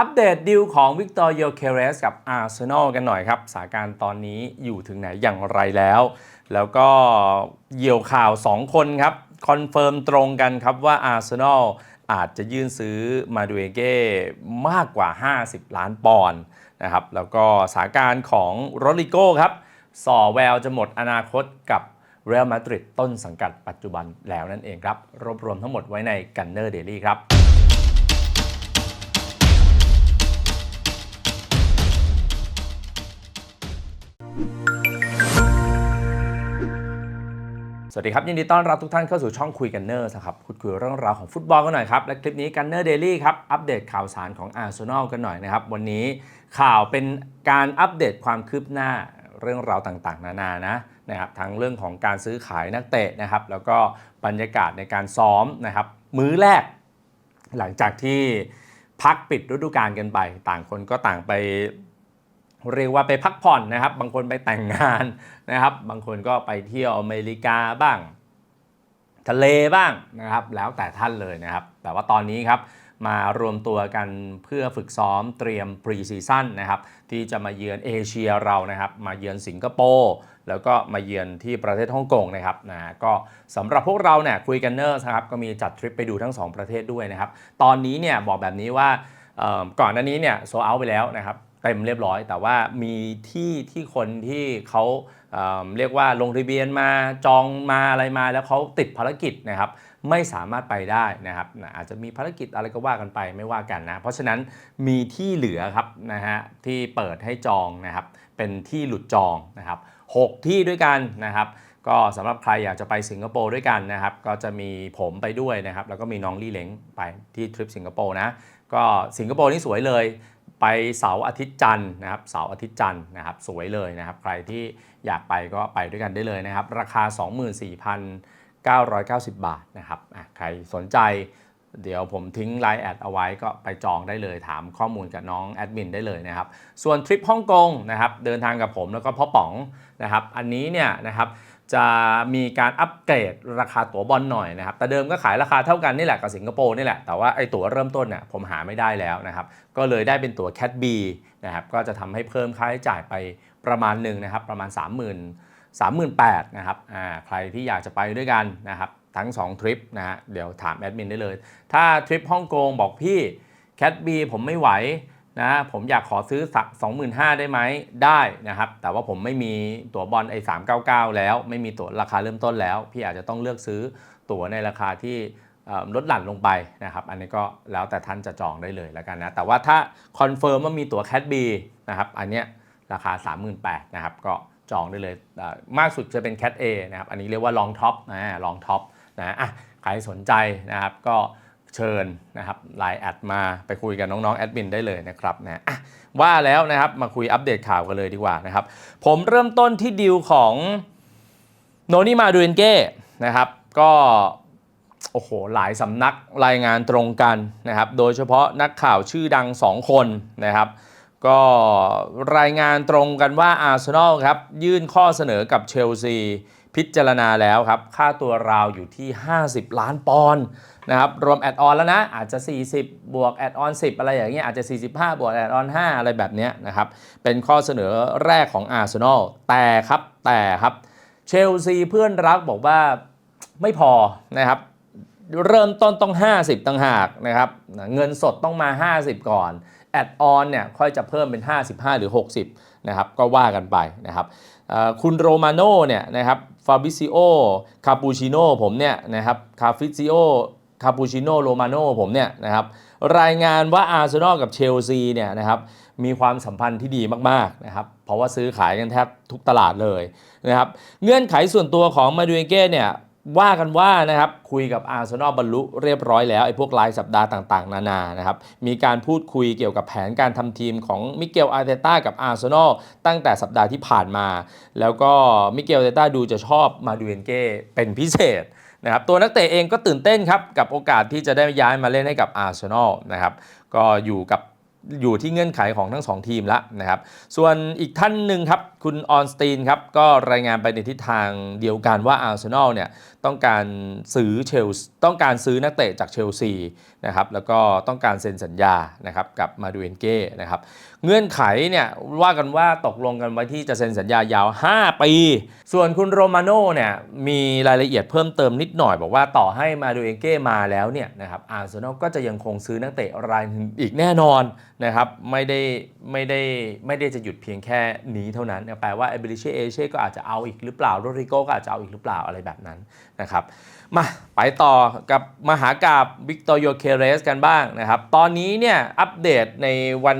อัปเดตดีลของวิกตอร์โยเคเรสกับอาร์เซนอลกันหน่อยครับสถานการณ์ตอนนี้อยู่ถึงไหนอย่างไรแล้ว แล้วก็เหยี่ยวข่าว 2 คนครับ คอนเฟิร์มตรงกันครับว่าอาร์เซนอลอาจจะยื่นซื้อมาดูเอเก้มากกว่า 50 ล้านปอนด์นะครับ แล้วก็สถานการณ์ของโรดริโก้ครับส่อแววจะหมดอนาคตกับเรอัลมาดริดต้นสังกัดปัจจุบันแล้วนั่นเองครับ รวบรวมทั้งหมดไว้ในกันเนอร์เดลี่ครับ สวัสดีครับ ยินดีต้อนรับทุกท่านเข้าสู่ช่องคุยกันเนอร์ครับคุยคุยเรื่องราวของฟุตบอลกันหน่อยครับ และคลิปนี้กันเนอร์เดลี่ครับ อัปเดตข่าวสารของอาร์เซนอลกันหน่อยนะครับ วันนี้ข่าวเป็นการอัปเดตความคืบหน้าเรื่องราวต่างๆ นานานะนะครับทั้งเรื่องของการซื้อขายนักเตะนะครับ แล้วก็บรรยากาศในการซ้อมนะครับ มื้อแรก หลังจากที่พักปิดฤดูกาลกันไป ต่างคนก็ต่างไป เรียกว่าไปพักผ่อนนะครับ บางคนไปแต่งงานนะครับ บางคนก็ไปเที่ยวอเมริกาบ้าง ทะเลบ้างนะครับ แล้วแต่ท่านเลยนะครับ แต่ว่าตอนนี้ครับมารวมตัวกันเพื่อฝึกซ้อมเตรียมปรีซีซั่นนะครับที่จะมาเยือนเอเชียเรานะครับ มาเยือนสิงคโปร์แล้วก็มาเยือนที่ประเทศฮ่องกงนะครับนะก็สำหรับพวกเราเนี่ยคุยกันเนอร์นะครับก็มีจัดทริปไปดูทั้ง 2 ประเทศด้วยนะครับ ตอนนี้เนี่ยบอกแบบนี้ว่าก่อนหน้านี้เนี่ยโซเอาไปแล้วนะครับ เต็มเรียบร้อย แต่ว่ามีที่ที่คนที่เขาเเรียกว่าลงทะเบียนมาจองมาอะไรมาแล้วเขาติดภารกิจนะครับไม่สามารถไปได้นะครับอาจจะมีภารกิจอะไรก็ว่ากันไปไม่ว่ากันนะเพราะฉะนั้นมีที่เหลือครับนะฮะที่เปิดให้จองนะครับเป็นที่หลุดจองนะครับหกที่ด้วยกันนะครับก็สำหรับใครอยากจะไปสิงคโปร์ด้วยกันนะครับก็จะมีผมไปด้วยนะครับแล้วก็มีน้องลี่เล้งไปที่ทริปสิงคโปร์นะก็สิงคโปร์นี่สวยเลย ไปเสาร์อาทิตย์จันทร์นะครับเสาร์อาทิตย์จันทร์นะครับสวยเลยนะครับ ใครที่อยากไปก็ไปด้วยกันได้เลยนะครับ ราคา 24,990 บาทนะครับใครสนใจเดี๋ยวผมทิ้งไลน์แอดเอาไว้ก็ไปจองได้เลยถามข้อมูลกับน้องแอดมินได้เลยนะครับ ส่วนทริปฮ่องกงนะครับเดินทางกับผมแล้วก็พ่อป๋องนะครับ อันนี้เนี่ยนะครับ จะมีการอัปเกรดราคาตั๋วบอลหน่อยนะครับ แต่เดิมก็ขายราคาเท่ากันนี่แหละกับสิงคโปร์นี่แหละ แต่ว่าไอ้ตั๋วเริ่มต้นเนี่ยผมหาไม่ได้แล้วนะครับ ก็เลยได้เป็นตั๋ว Cat B นะครับ ก็จะทำให้เพิ่มค่าใช้จ่ายไปประมาณหนึ่งนะครับ ประมาณ 30,000 38,000นะครับ อ่า ใครที่อยากจะไปด้วยกันนะครับ ทั้ง 2 ทริปนะฮะ เดี๋ยวถามแอดมินได้เลย ถ้าทริปฮ่องกงบอกพี่แคทบีผมไม่ไหว นะผมอยากขอซื้อสัก25,000 ได้ไหมได้นะครับ แต่ว่าผมไม่มีตั๋วบอลไอ้399 แล้ว ไม่มีตั๋วราคาเริ่มต้นแล้ว พี่อาจจะต้องเลือกซื้อตั๋วในราคาที่ลดหลั่นลงไปนะครับ อันนี้ก็แล้วแต่ท่านจะจองได้เลยแล้วกันนะ แต่ว่าถ้าคอนเฟิร์มว่ามีตั๋วแคทบีนะครับ อันเนี้ยราคา 38,000นะครับ ก็จองได้เลย มากสุดจะเป็น Cat A นะครับ อันนี้เรียกว่าลองท็อปนะลองท็อปนะอะใครสนใจนะครับ ก็ เชิญนะครับไลน์แอดมาไปคุยกับน้องๆแอดมินได้เลยนะครับนะอะว่าแล้วนะครับมาคุยอัปเดตข่าวกันเลยดีกว่านะครับ ผมเริ่มต้นที่ดีลของโนนี่มาดูเอนเก้นะครับก็โอ้โหหลายสำนักรายงานตรงกันนะครับ โดยเฉพาะนักข่าวชื่อดัง 2 คนนะครับ ก็รายงานตรงกันว่าอาร์เซนอลครับยื่นข้อเสนอกับเชลซี พิจารณาแล้วครับ ค่าตัวราวอยู่ที่ 50 ล้านปอนด์นะครับ รวมแอดออนแล้วนะ อาจจะ 40 บวกแอดออน 10 อะไรอย่างเงี้ย อาจจะ 45 บวกแอดออน 5 อะไรแบบเนี้ยนะครับ เป็นข้อเสนอแรกของอาร์เซนอล แต่ครับ แต่ครับ เชลซีเพื่อนรักบอกว่าไม่พอนะครับ เริ่มต้นต้อง 50ต่างหากนะครับ เงินสดต้องมา 50 ก่อน แอดออนเนี่ยค่อยจะเพิ่มเป็น 55 หรือ 60 นะครับ ก็ว่ากันไปนะครับ คุณโรมาโน่เนี่ยนะครับฟาบิซิโอคาปูชิโน่ผมเนี่ยนะครับคาฟิซิโอคาปูชิโน่โรมาโน่ผมเนี่ยนะครับรายงานว่าอาร์เซนอลกับเชลซีเนี่ยนะครับมีความสัมพันธ์ที่ดีมากๆนะครับเพราะว่าซื้อขายกันแทบทุกตลาดเลยนะครับเงื่อนไขส่วนตัวของมาดูเอเก้เนี่ย ว่ากันว่านะครับคุยกับอาร์เซนอลบรรลุเรียบร้อยแล้วไอ้พวกรายสัปดาห์ต่างๆ นานานะครับมีการพูดคุยเกี่ยวกับแผนการทำทีมของมิเกลอาร์เตต้ากับอาร์เซนอลตั้งแต่สัปดาห์ที่ผ่านมา แล้วก็มิเกลอาร์เตต้าดูจะชอบมาดูเอนเก้เป็นพิเศษนะครับตัวนักเตะเองก็ตื่นเต้นครับกับโอกาสที่จะได้ย้ายมาเล่นให้กับอาร์เซนอลนะครับก็อยู่กับ อยู่ที่เงื่อนไขของทั้งสองทีมแล้วนะครับ ส่วนอีกท่านหนึ่งครับ คุณออนสตีนครับ ก็รายงานไปในทิศทางเดียวกันว่าอาร์เซนอลเนี่ยต้องการซื้อเชลซีต้องการซื้อนักเตะจากเชลซีนะครับแล้วก็ต้องการเซ็นสัญญานะครับกับมาดูเอนเก้นะครับเงื่อนไขเนี่ยว่ากันว่าตกลงกันไว้ที่จะเซ็นสัญญายาว 5 ปี ส่วนคุณโรมาโน่เนี่ยมีรายละเอียดเพิ่มเติมนิดหน่อย บอกว่าต่อให้มาดูเอนเก้มาแล้วเนี่ยนะครับอาร์เซนอลก็จะยังคงซื้อนักเตะรายอีกแน่นอนนะครับไม่ได้ไม่ได้ไม่ได้จะหยุดเพียงแค่นี้เท่านั้น แปลว่าเอเบริเช่เอเช่ก็อาจจะเอาอีกหรือเปล่าโรดริโกก็อาจจะเอาอีกหรือเปล่าอะไรแบบนั้นนะครับมาไปต่อกับมหากาบวิกตอร์โยเคเรสกันบ้างนะครับตอนนี้เนี่ยอัปเดตในวัน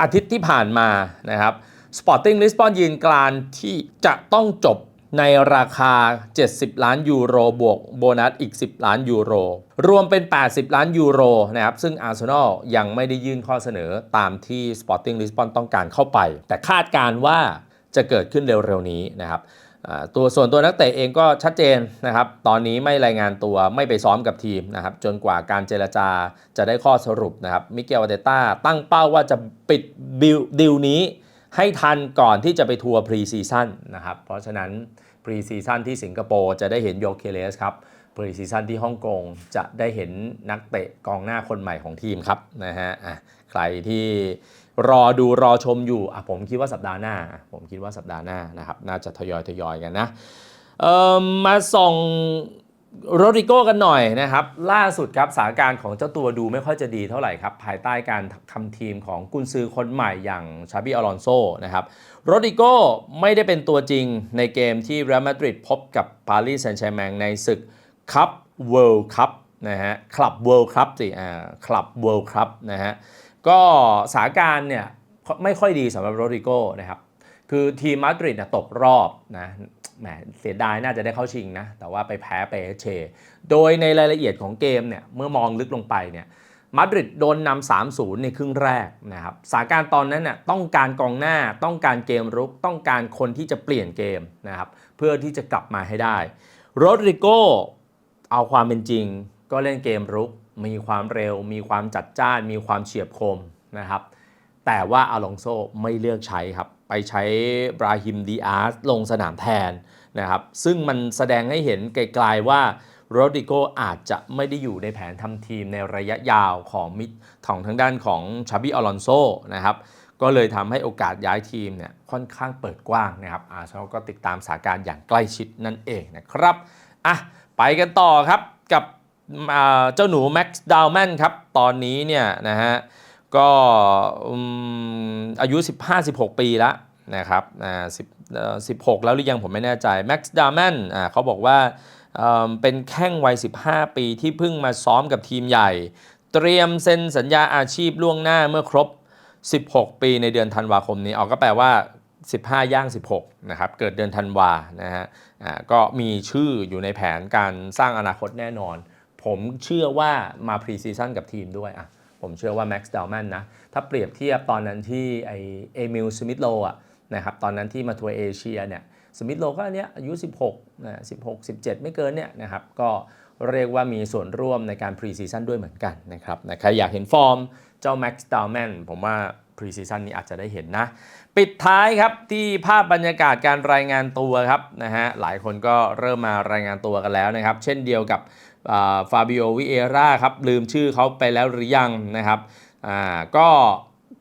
อาทิตย์ที่ผ่านมานะครับ Sporting Lisbon ยืนกรานที่จะต้องจบ ในราคา 70 ล้านยูโรบวกโบนัสอีก 10 ล้านยูโร รวมเป็น 80 ล้านยูโรนะครับ ซึ่งอาร์เซนอลยังไม่ได้ยื่นข้อเสนอตามที่ Sporting Lisbon ต้องการเข้าไป แต่คาดการว่าจะเกิดขึ้นเร็วๆนี้นะครับตัวส่วนตัวนักเตะเองก็ชัดเจนนะครับ ตอนนี้ไม่รายงานตัวไม่ไปซ้อมกับทีมนะครับ จนกว่าการเจรจาจะได้ข้อสรุปนะครับ มิเกลอาร์เตต้าตั้งเป้าว่าจะปิดบิลดิวนี้ให้ทันก่อนที่จะไปทัวร์พรีซีซั่นนะครับ เพราะฉะนั้น พรีซีซั่นที่สิงคโปร์จะได้เห็นโยเคเลสครับพรีซีซั่นที่ฮ่องกงจะได้เห็นนักเตะกองหน้าคนใหม่ของทีมครับนะฮะอะใครที่รอดูรอชมอยู่อะผมคิดว่าสัปดาห์หน้า ผมคิดว่าสัปดาห์หน้านะครับน่าจะทยอยทยอยกันนะมาส่ง โรดริโก้กันหน่อยนะครับ ล่าสุดครับสถานการณ์ของเจ้าตัวดูไม่ค่อยจะดีเท่าไหร่ครับ ภายใต้การทำทีมของกุนซือคนใหม่อย่างชาบิอลอนโซนะครับโรดริโก้ไม่ได้เป็นตัวจริงในเกมที่เรอัลมาดริดพบกับปารีสแซงต์แชร์แมงในศึกคัพเวิลด์คัพนะฮะคลับเวิลด์คัพสิอ่าคลับเวิลด์คัพนะฮะก็สถานการณ์เนี่ยไม่ค่อยดีสำหรับโรดริโก้นะครับคือทีมมาดริดน่ะตกรอบนะ แหมเสียดายน่าจะได้เข้าชิงนะ แต่ว่าไปแพ้เปเช โดยในรายละเอียดของเกมเนี่ยเมื่อมองลึกลงไปเนี่ยมาดริดโดนนำ3-0 ในครึ่งแรกนะครับสถานการณ์ตอนนั้นน่ะต้องการกองหน้าต้องการเกมรุกต้องการคนที่จะเปลี่ยนเกมนะครับเพื่อที่จะกลับมาให้ได้โรดริโกเอาความเป็นจริง ก็เล่นเกมรุก มีความเร็ว มีความจัดจ้าน มีความเฉียบคมนะครับ แต่ว่าอาลองโซไม่เลือกใช้ครับ ไปใช้บราฮิมดีอาร์ลงสนามแทนนะครับ ซึ่งมันแสดงให้เห็นไกลๆว่าโรดริโกอาจจะไม่ได้อยู่ในแผนทำทีมในระยะยาวของมิดของทางด้านของชาบิอลอนโซนะครับ ก็เลยทำให้โอกาสย้ายทีมเนี่ยค่อนข้างเปิดกว้างนะครับ อาร์เซนอลก็ติดตามสถานการณ์อย่างใกล้ชิดนั่นเองนะครับ อะ ไปกันต่อครับกับเจ้าหนูแม็กซ์ดาวแมนครับ ตอนนี้เนี่ยนะฮะ ก็อายุ 15-16 ปีแล้วนะครับอ่า10เอ่อ16แล้วหรือยังผมไม่แน่ใจแม็กซ์ดาวแมนอ่าเขาบอกว่าเเป็นแข้งวัย 15 ปีที่เพิ่งมาซ้อมกับทีมใหญ่ เตรียมเซ็นสัญญาอาชีพล่วงหน้าเมื่อครบ 16 ปีในเดือนธันวาคมนี้ออกก็แปลว่า 15 ย่าง 16 นะครับ เกิดเดือนธันวานะฮะอ่าก็มีชื่ออยู่ในแผนการสร้างอนาคตแน่นอน ผมเชื่อว่ามาพรีซีซั่นกับทีมด้วยอะ ผมเชื่อว่าแม็กซ์ด l ลแมนนะ ถ้าเปรียบเทียบตอนนั้นที่ไอเอมิลสมิธโลอะนะครับตอนนั้นที่มาทัวร์เอเชียเนี่ยสมิธโลก็อันเนี้ยอายุ 16นะ16 17 ไม่เกินเนี่ยนะครับก็เรียกว่ามีส่วนร่วมในการพรีซีซั่นด้วยเหมือนกันนะครับนะใครอยากเห็นฟอร์มเจ้าแม็กซ์ด l ลแมนผมว่าพรีซีซั่นนี้อาจจะได้เห็นนะ ปิดท้ายครับที่ภาพบรรยากาศการรายงานตัวครับนะฮะหลายคนก็เริ่มมารายงานตัวกันแล้วนะครับ เช่นเดียวกับ ฟาบิโอวิเอราครับลืมชื่อเขาไปแล้วหรือยังนะครับอ่าก็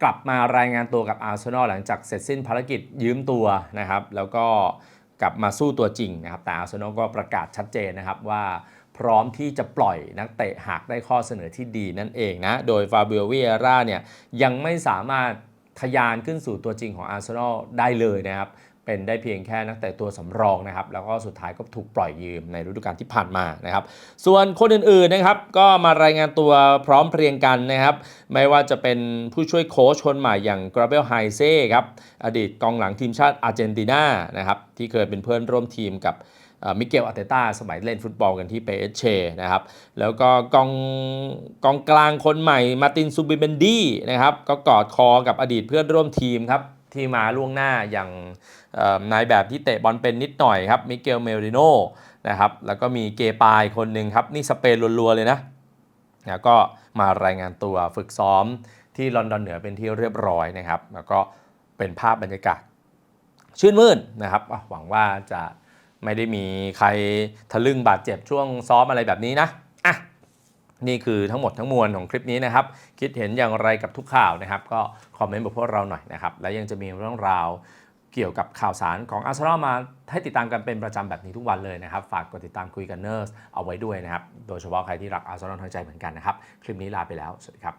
กลับมารายงานตัวกับอาร์เซนอลหลังจากเสร็จสิ้นภารกิจยืมตัวนะครับ แล้วก็กลับมาสู้ตัวจริงนะครับ แต่อาร์เซนอลก็ประกาศชัดเจนนะครับว่าพร้อมที่จะปล่อยนักเตะหากได้ข้อเสนอที่ดีนั่นเองนะ โดยฟาเบิโอวิเอราเนี่ยยังไม่สามารถทะยานขึ้นสู่ตัวจริงของอาร์เซนอลได้เลยนะครับ เป็นได้เพียงแค่นักเตะตัวสำรองนะครับ แล้วก็สุดท้ายก็ถูกปล่อยยืมในฤดูกาลที่ผ่านมานะครับ ส่วนคนอื่นๆนะครับ ก็มารายงานตัวพร้อมเพรียงกันนะครับ ไม่ว่าจะเป็นผู้ช่วยโค้ชคนใหม่อย่างกราเบลไฮเซ่ครับ อดีตกองหลังทีมชาติอาร์เจนตินานะครับ ที่เคยเป็นเพื่อนร่วมทีมกับมิเกลอาเตต้าสมัยเล่นฟุตบอลกันที่เปเอเชนะครับ แล้วก็กองกองกลางคนใหม่มาตินซูบิเบนดีนะครับ ก็กอดคอกับอดีตเพื่อนร่วมทีมครับ ที่มาล่วงหน้าอย่างนายแบบที่เตะบอลเป็นนิดหน่อยครับมิเกลเมริโนนะครับแล้วก็มีเกปายคนหนึ่งครับ นี่สเปนรัวๆเลยนะนะก็มารายงานตัวฝึกซ้อมที่ลอนดอนเหนือเป็นที่เรียบร้อยนะครับ แล้วก็เป็นภาพบรรยากาศชื่นมื่นนะครับ หวังว่าจะไม่ได้มีใครทะลึ่งบาดเจ็บช่วงซ้อมอะไรแบบนี้นะ นี่คือทั้งหมดทั้งมวลของคลิปนี้นะครับ คิดเห็นอย่างไรกับทุกข่าวนะครับ ก็คอมเมนต์บอกพวกเราหน่อยนะครับ และยังจะมีเรื่องราวเกี่ยวกับข่าวสารของอาร์เซนอลมาให้ติดตามกันเป็นประจำแบบนี้ทุกวันเลยนะครับ ฝากกดติดตามคุยกันเนอร์สเอาไว้ด้วยนะครับ โดยเฉพาะใครที่รักอาร์เซนอลทั้งใจเหมือนกันนะครับ คลิปนี้ลาไปแล้ว สวัสดีครั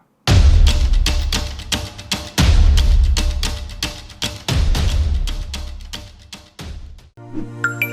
บ